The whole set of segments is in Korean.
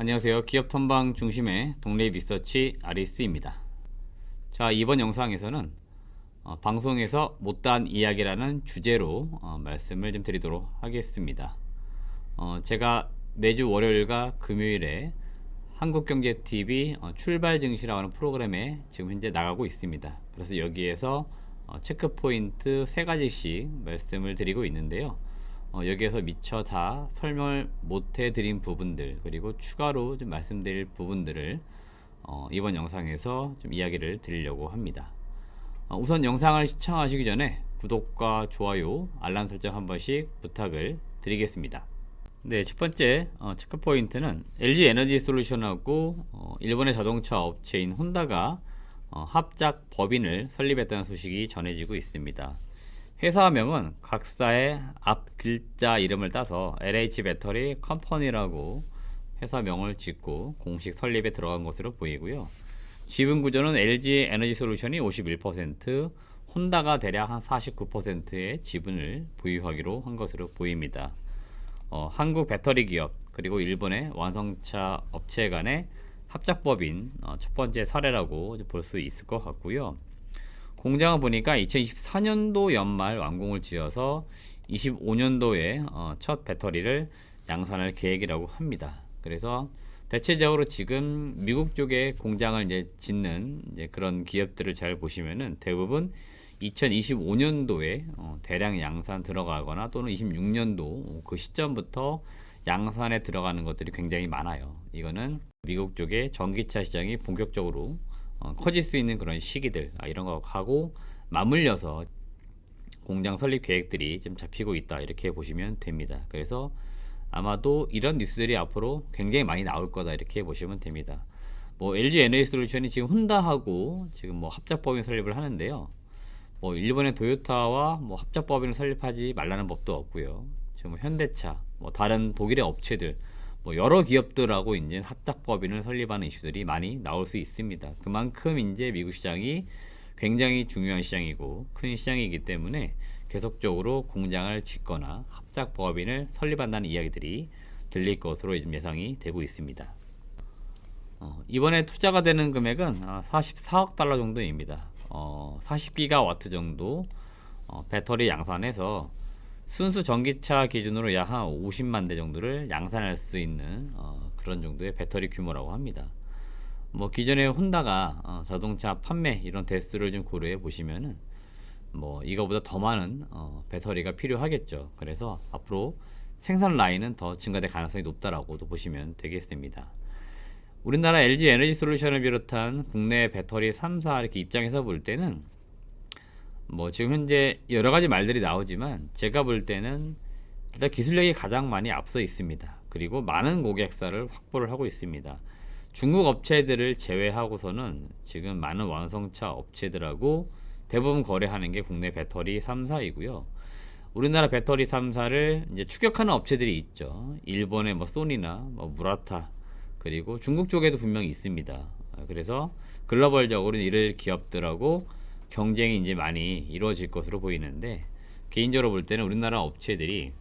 안녕하세요. 기업 탐방 중심의 동네 리서치 아리스입니다. 자, 이번 영상에서는 어, 방송에서 못다한 이야기라는 주제로 어, 말씀을 좀 드리도록 하겠습니다. 어, 제가 매주 월요일과 금요일에 한국경제TV 어, 출발 증시라고 하는 프로그램에 지금 현재 나가고 있습니다. 그래서 여기에서 어, 체크 포인트 세 가지씩 말씀을 드리고 있는데요. 어, 여기에서 미처 다 설명을 못 해 드린 부분들 그리고 추가로 좀 말씀드릴 부분들을 어, 이번 영상에서 좀 이야기를 드리려고 합니다. 어, 우선 영상을 시청하시기 전에 구독과 좋아요, 알람 설정 한 번씩 부탁을 드리겠습니다. 네, 첫 번째 어, 체크 포인트는 LG 에너지 솔루션하고 어, 일본의 자동차 업체인 혼다가 어, 합작 법인을 설립했다는 소식이 전해지고 있습니다. 회사명은 각사의 앞 글자 이름을 따서 LH 배터리 컴퍼니라고 회사명을 짓고 공식 설립에 들어간 것으로 보이고요. 지분 구조는 LG 에너지 솔루션이 51%, 혼다가 대략 한 49%의 지분을 보유하기로 한 것으로 보입니다. 어, 한국 배터리 기업 그리고 일본의 완성차 업체 간의 합작법인 어, 첫 번째 사례라고 볼 수 있을 것 같고요. 공장을 보니까 2024년도 연말 완공을 지어서 25년도에 어, 첫 배터리를 양산할 계획이라고 합니다. 그래서 대체적으로 지금 미국 쪽에 공장을 이제 짓는 이제 그런 기업들을 잘 보시면은 대부분 2025년도에 어, 대량 양산 들어가거나 또는 26년도 그 시점부터 양산에 들어가는 것들이 굉장히 많아요. 이거는 미국 쪽의 전기차 시장이 본격적으로 어, 커질 수 있는 그런 시기들 아, 이런 거하고 맞물려서 공장 설립 계획들이 좀 잡히고 있다 이렇게 보시면 됩니다. 그래서 아마도 이런 뉴스들이 앞으로 굉장히 많이 나올 거다 이렇게 보시면 됩니다. 뭐 LG 에너지 솔루션이 지금 혼다하고 지금 뭐 합작법인 설립을 하는데요. 뭐 일본의 도요타와 뭐 합작법인을 설립하지 말라는 법도 없고요. 지금 뭐 현대차, 뭐 다른 독일의 업체들, 뭐 여러 기업들하고 이제 합작법인을 설립하는 이슈들이 많이 나올 수 있습니다. 그만큼 이제 미국 시장이 굉장히 중요한 시장이고 큰 시장이기 때문에 계속적으로 공장을 짓거나 합작법인을 설립한다는 이야기들이 들릴 것으로 예상이 되고 있습니다. 어, 이번에 투자가 되는 금액은 아, 44억 달러 정도입니다. 어, 40기가와트 정도 어, 배터리 양산해서 순수 전기차 기준으로 약 한 50만 대 정도를 양산할 수 있는 어, 그런 정도의 배터리 규모라고 합니다. 뭐 기존에 혼다가 어, 자동차 판매 이런 대수를 좀 고려해 보시면은 뭐 이거보다 더 많은 어, 배터리가 필요하겠죠. 그래서 앞으로 생산 라인은 더 증가될 가능성이 높다라고도 보시면 되겠습니다. 우리나라 LG 에너지 솔루션을 비롯한 국내 배터리 3사 이렇게 입장에서 볼 때는 뭐 지금 현재 여러 가지 말들이 나오지만 제가 볼 때는 일단 기술력이 가장 많이 앞서 있습니다. 그리고 많은 고객사를 확보를 하고 있습니다. 중국 업체들을 제외하고서는 지금 많은 완성차 업체들하고 대부분 거래하는 게 국내 배터리 3사이고요. 우리나라 배터리 3사를 이제 추격하는 업체들이 있죠. 일본의 뭐 소니나 뭐 무라타 그리고 중국 쪽에도 분명히 있습니다. 그래서 글로벌적으로 이를 기업들하고 경쟁이 이제 많이 이루어질 것으로 보이는데 개인적으로 볼 때는 우리나라 업체들이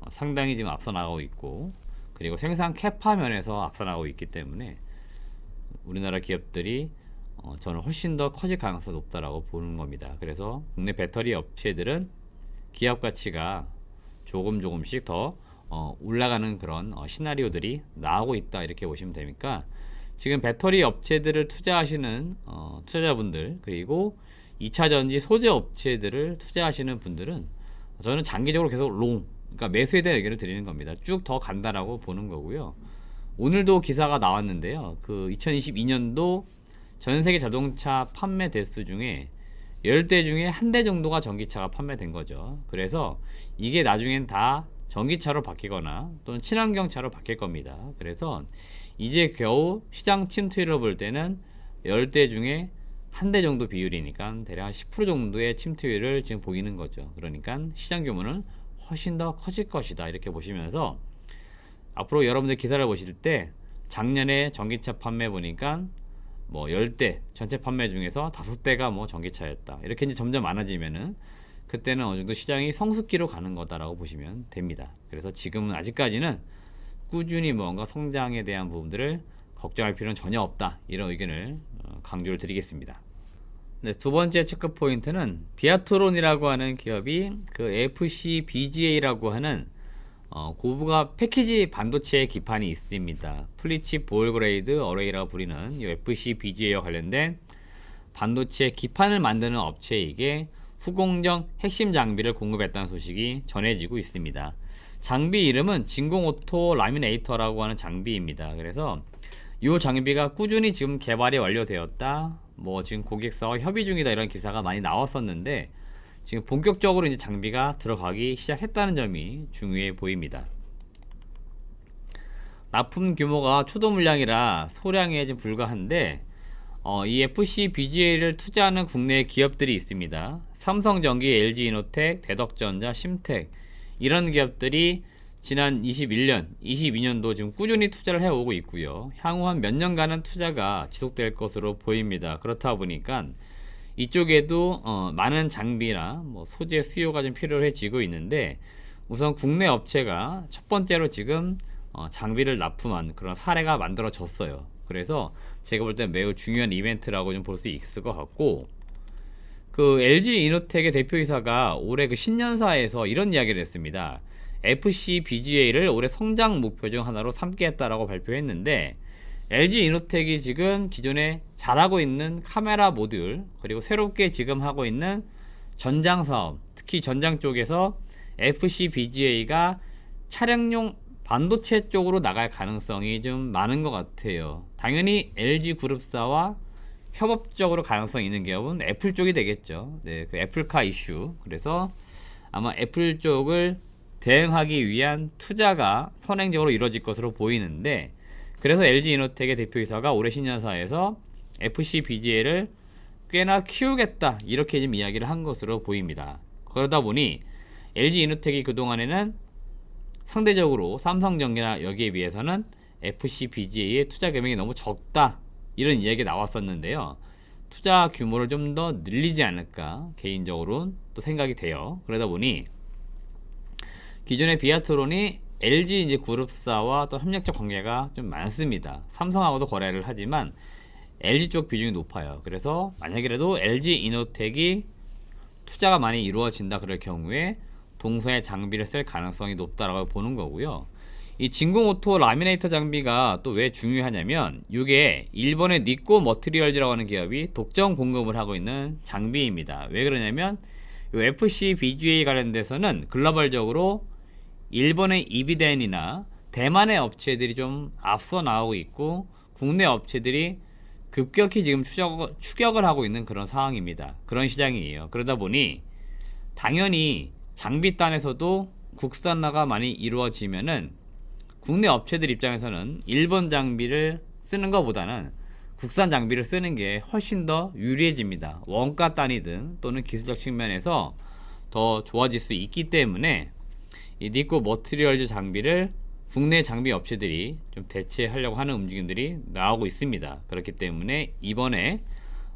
어, 상당히 지금 앞서 나가고 있고 그리고 생산 캐파 면에서 앞서 나가고 있기 때문에 우리나라 기업들이 어, 저는 훨씬 더 커질 가능성이 높다라고 보는 겁니다. 그래서 국내 배터리 업체들은 기업 가치가 조금 조금씩 더 어, 올라가는 그런 어, 시나리오들이 나오고 있다 이렇게 보시면 되니까 지금 배터리 업체들을 투자하시는 어, 투자자분들 그리고 2차 전지 소재 업체들을 투자하시는 분들은 저는 장기적으로 계속 롱 그러니까 매수에 대한 의견을 드리는 겁니다. 쭉 더 간다라고 보는 거고요. 오늘도 기사가 나왔는데요. 그 2022년도 전 세계 자동차 판매 대수 중에 10대 중에 한 대 정도가 전기차가 판매된 거죠. 그래서 이게 나중엔 다 전기차로 바뀌거나 또는 친환경차로 바뀔 겁니다. 그래서 이제 겨우 시장 침투율을 볼 때는 10대 중에 한 대 정도 비율이니까 대략 한10% 정도의 침투율을 지금 보이는 거죠. 그러니까 시장 규모는 훨씬 더 커질 것이다. 이렇게 보시면서 앞으로 여러분들 기사를 보실 때 작년에 전기차 판매 보니까 뭐 10대 전체 판매 중에서 5대가 뭐 전기차였다. 이렇게 이제 점점 많아지면은 그때는 어느 정도 시장이 성숙기로 가는 거다라고 보시면 됩니다. 그래서 지금은 아직까지는 꾸준히 뭔가 성장에 대한 부분들을 걱정할 필요는 전혀 없다. 이런 의견을 어, 강조를 드리겠습니다. 네, 두 번째 체크 포인트는 비아트론이라고 하는 기업이 그 FC BGA라고 하는 어, 고부가 패키지 반도체 기판이 있습니다. 플리치 볼그레이드 어레이라고 부리는 이 FC BGA와 관련된 반도체 기판을 만드는 업체에게 후공정 핵심 장비를 공급했다는 소식이 전해지고 있습니다. 장비 이름은 진공 오토 라미네이터라고 하는 장비입니다. 그래서 이 장비가 꾸준히 지금 개발이 완료되었다. 뭐 지금 고객사와 협의 중이다 이런 기사가 많이 나왔었는데 지금 본격적으로 이제 장비가 들어가기 시작했다는 점이 중요해 보입니다. 납품 규모가 초도 물량이라 소량에 좀 불과한데 어, 이 FC BGA를 투자하는 국내 기업들이 있습니다. 삼성전기, LG이노텍, 대덕전자, 심텍 이런 기업들이 지난 21년, 22년도 지금 꾸준히 투자를 해오고 있고요. 향후 한 몇 년간은 투자가 지속될 것으로 보입니다. 그렇다 보니까 이쪽에도 어, 많은 장비나 뭐 소재 수요가 좀 필요해지고 있는데 우선 국내 업체가 첫 번째로 지금 어, 장비를 납품한 그런 사례가 만들어졌어요. 그래서 제가 볼 때 매우 중요한 이벤트라고 좀 볼 수 있을 것 같고 그 LG 이노텍의 대표이사가 올해 그 신년사에서 이런 이야기를 했습니다. FC BGA를 올해 성장 목표 중 하나로 삼겠다라고 발표했는데 LG 이노텍이 지금 기존에 잘하고 있는 카메라 모듈 그리고 새롭게 지금 하고 있는 전장 사업 특히 전장 쪽에서 FC BGA가 차량용 반도체 쪽으로 나갈 가능성이 좀 많은 것 같아요. 당연히 LG 그룹사와 협업적으로 가능성 있는 기업은 애플 쪽이 되겠죠. 네, 그 애플카 이슈. 그래서 아마 애플 쪽을 대응하기 위한 투자가 선행적으로 이루어질 것으로 보이는데 그래서 LG 이노텍의 대표이사가 올해 신년사에서 FC BGA를 꽤나 키우겠다 이렇게 지금 이야기를 한 것으로 보입니다. 그러다 보니 LG 이노텍이 그동안에는 상대적으로 삼성전기나 여기에 비해서는 FC BGA의 투자 금액이 너무 적다 이런 이야기가 나왔었는데요. 투자 규모를 좀 더 늘리지 않을까 개인적으로는 또 생각이 돼요. 그러다 보니 기존의 비아트론이 LG 이제 그룹사와 또 협력적 관계가 좀 많습니다. 삼성하고도 거래를 하지만 LG 쪽 비중이 높아요. 그래서 만약이라도 LG 이노텍이 투자가 많이 이루어진다 그럴 경우에 동서의 장비를 쓸 가능성이 높다라고 보는 거고요. 이 진공오토 라미네이터 장비가 또 왜 중요하냐면 이게 일본의 니코 머트리얼즈라고 하는 기업이 독점 공급을 하고 있는 장비입니다. 왜 그러냐면 이 FC BGA 관련돼서는 글로벌적으로 일본의 이비덴이나 대만의 업체들이 좀 앞서 나오고 있고 국내 업체들이 급격히 지금 추적, 추격을 하고 있는 그런 상황입니다. 그런 시장이에요. 그러다 보니 당연히 장비단에서도 국산화가 많이 이루어지면은 국내 업체들 입장에서는 일본 장비를 쓰는 것보다는 국산 장비를 쓰는 게 훨씬 더 유리해집니다. 원가 단위든 또는 기술적 측면에서 더 좋아질 수 있기 때문에 이 니코 머트리얼즈 장비를 국내 장비 업체들이 좀 대체하려고 하는 움직임들이 나오고 있습니다. 그렇기 때문에 이번에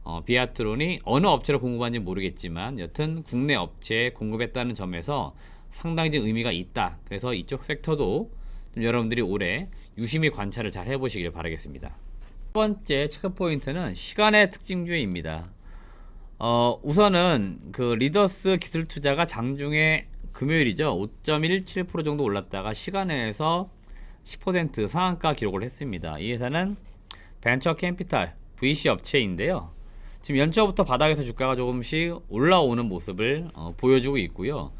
어, 비아트론이 어느 업체로 공급하는지 모르겠지만 여튼 국내 업체에 공급했다는 점에서 상당히 좀 의미가 있다. 그래서 이쪽 섹터도 좀 여러분들이 올해 유심히 관찰을 잘 해보시길 바라겠습니다. 첫 번째 체크 포인트는 시간의 특징주의입니다. 어, 우선은 그 리더스 기술 투자가 장중에 금요일이죠. 5.17% 정도 올랐다가 시간에서 10% 상한가 기록을 했습니다. 이 회사는 벤처 캠피탈 VC 업체인데요. 지금 연초부터 바닥에서 주가가 조금씩 올라오는 모습을 어, 보여주고 있고요.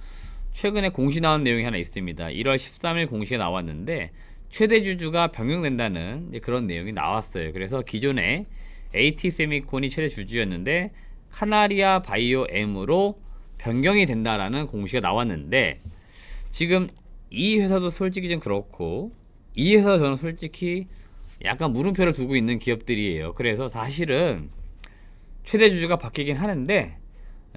최근에 공시 나온 내용이 하나 있습니다. 1월 13일 공시에 나왔는데 최대 주주가 변경된다는 그런 내용이 나왔어요. 그래서 기존에 AT 세미콘이 최대 주주였는데 카나리아 바이오 M으로 변경이 된다라는 공시가 나왔는데 지금 이 회사도 솔직히 좀 그렇고 이 회사 저는 솔직히 약간 물음표를 두고 있는 기업들이에요. 그래서 사실은 최대 주주가 바뀌긴 하는데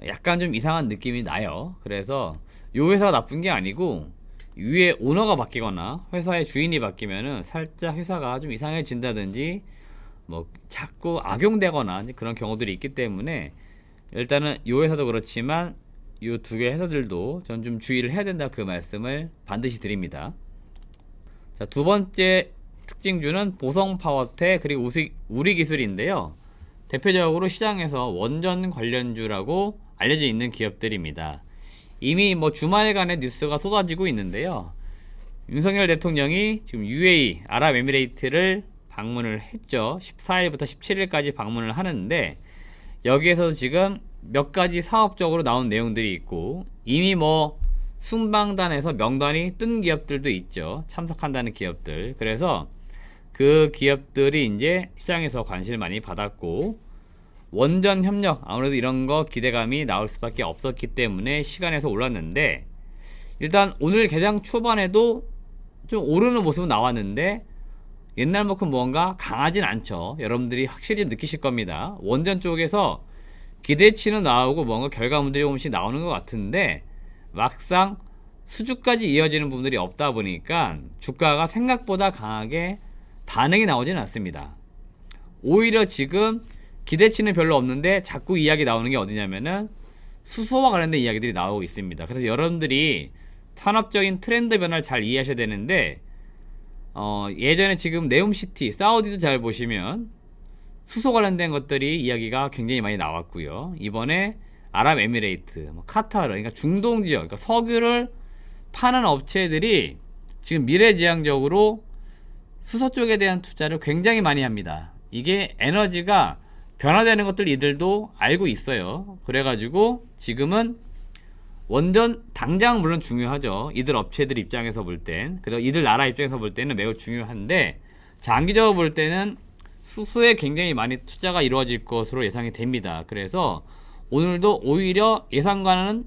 약간 좀 이상한 느낌이 나요. 그래서 이 회사가 나쁜 게 아니고 위에 오너가 바뀌거나 회사의 주인이 바뀌면은 살짝 회사가 좀 이상해진다든지 뭐 자꾸 악용되거나 그런 경우들이 있기 때문에 일단은 이 회사도 그렇지만 이 두개 회사들도 전 좀 주의를 해야 된다 그 말씀을 반드시 드립니다. 자, 두 번째 특징주는 보성 파워텍 그리고 우리, 우리 기술인데요. 대표적으로 시장에서 원전 관련주라고 알려져 있는 기업들입니다. 이미 뭐 주말간의 뉴스가 쏟아지고 있는데요. 윤석열 대통령이 지금 UAE 아랍에미레이트를 방문을 했죠. 14일부터 17일까지 방문을 하는데 여기에서 지금 몇 가지 사업적으로 나온 내용들이 있고 이미 뭐 순방단에서 명단이 뜬 기업들도 있죠. 참석한다는 기업들. 그래서 그 기업들이 이제 시장에서 관심을 많이 받았고 원전 협력 아무래도 이런 거 기대감이 나올 수밖에 없었기 때문에 시간에서 올랐는데 일단 오늘 개장 초반에도 좀 오르는 모습은 나왔는데 옛날만큼 뭔가 강하진 않죠. 여러분들이 확실히 느끼실 겁니다. 원전 쪽에서 기대치는 나오고 뭔가 결과물들이 조금씩 나오는 것 같은데 막상 수주까지 이어지는 부분들이 없다 보니까 주가가 생각보다 강하게 반응이 나오지는 않습니다. 오히려 지금 기대치는 별로 없는데 자꾸 이야기 나오는 게 어디냐면은 수소와 관련된 이야기들이 나오고 있습니다. 그래서 여러분들이 산업적인 트렌드 변화를 잘 이해하셔야 되는데 어, 예전에 지금 네움시티, 사우디도 잘 보시면 수소 관련된 것들이 이야기가 굉장히 많이 나왔고요. 이번에 아랍에미레이트, 뭐 카타르, 그러니까 중동 지역, 그러니까 석유를 파는 업체들이 지금 미래지향적으로 수소 쪽에 대한 투자를 굉장히 많이 합니다. 이게 에너지가 변화되는 것들 이들도 알고 있어요. 그래가지고 지금은 원전 당장 물론 중요하죠. 이들 업체들 입장에서 볼 땐, 그리고 이들 나라 입장에서 볼 때는 매우 중요한데 장기적으로 볼 때는 수소에 굉장히 많이 투자가 이루어질 것으로 예상이 됩니다. 그래서 오늘도 오히려 예상과는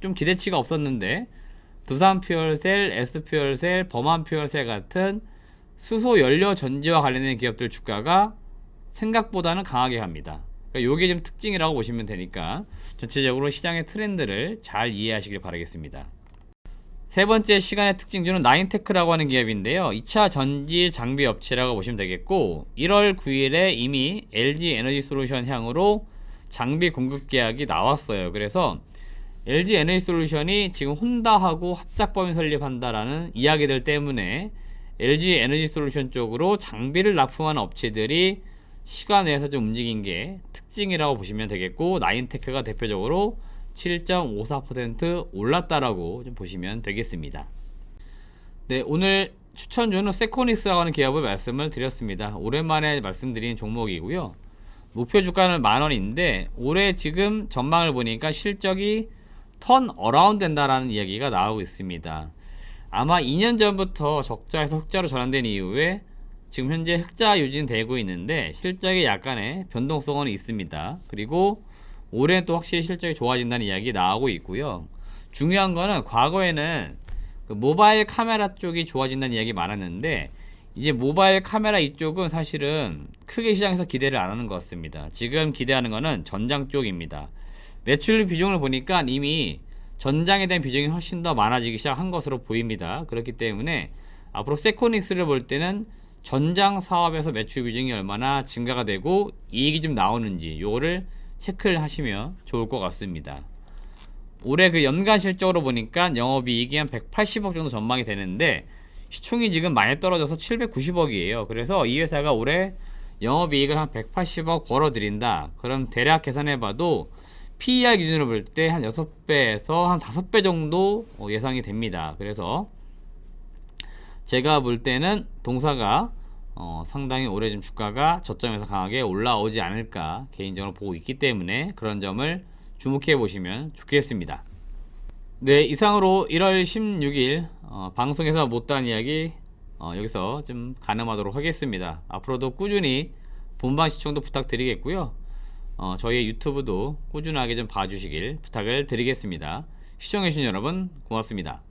좀 기대치가 없었는데 두산 퓨얼셀, S 퓨얼셀, 범한 퓨얼셀 같은 수소 연료 전지와 관련된 기업들 주가가 생각보다는 강하게 갑니다. 그러니까 이게 좀 특징이라고 보시면 되니까 전체적으로 시장의 트렌드를 잘 이해하시길 바라겠습니다. 세 번째 시간의 특징주는 나인테크라고 하는 기업인데요. 2차 전지 장비 업체라고 보시면 되겠고 1월 9일에 이미 LG 에너지 솔루션 향으로 장비 공급 계약이 나왔어요. 그래서 LG 에너지 솔루션이 지금 혼다하고 합작법인 설립한다라는 이야기들 때문에 LG 에너지 솔루션 쪽으로 장비를 납품하는 업체들이 시간 내에서 좀 움직인 게 특징이라고 보시면 되겠고 나인테크가 대표적으로 7.54% 올랐다라고 좀 보시면 되겠습니다. 네, 오늘 추천주는 세코닉스라고 하는 기업을 말씀을 드렸습니다. 오랜만에 말씀드린 종목이고요. 목표 주가는 만 원인데 올해 지금 전망을 보니까 실적이 턴 어라운드 된다라는 이야기가 나오고 있습니다. 아마 2년 전부터 적자에서 흑자로 전환된 이후에 지금 현재 흑자 유지되고 있는데 실적에 약간의 변동성은 있습니다. 그리고 올해는 또 확실히 실적이 좋아진다는 이야기 나오고 있고요. 중요한 거는 과거에는 그 모바일 카메라 쪽이 좋아진다는 이야기 많았는데 이제 모바일 카메라 이쪽은 사실은 크게 시장에서 기대를 안 하는 것 같습니다. 지금 기대하는 거는 전장 쪽입니다. 매출 비중을 보니까 이미 전장에 대한 비중이 훨씬 더 많아지기 시작한 것으로 보입니다. 그렇기 때문에 앞으로 세코닉스를 볼 때는 전장 사업에서 매출 비중이 얼마나 증가가 되고 이익이 좀 나오는지 요거를 체크를 하시면 좋을 것 같습니다. 올해 그 연간 실적으로 보니까 영업이익이 한 180억 정도 전망이 되는데 시총이 지금 많이 떨어져서 790억이에요. 그래서 이 회사가 올해 영업이익을 한 180억 벌어들인다. 그럼 대략 계산해봐도 PER 기준으로 볼 때 한 6배에서 한 5배 정도 어, 예상이 됩니다. 그래서 제가 볼 때는 동사가 어, 상당히 올해 좀 주가가 저점에서 강하게 올라오지 않을까 개인적으로 보고 있기 때문에 그런 점을 주목해 보시면 좋겠습니다. 네, 이상으로 1월 16일 어, 방송에서 못다한 이야기 어, 여기서 좀 가늠하도록 하겠습니다. 앞으로도 꾸준히 본방 시청도 부탁드리겠고요. 어, 저희 유튜브도 꾸준하게 좀 봐주시길 부탁을 드리겠습니다. 시청해주신 여러분 고맙습니다.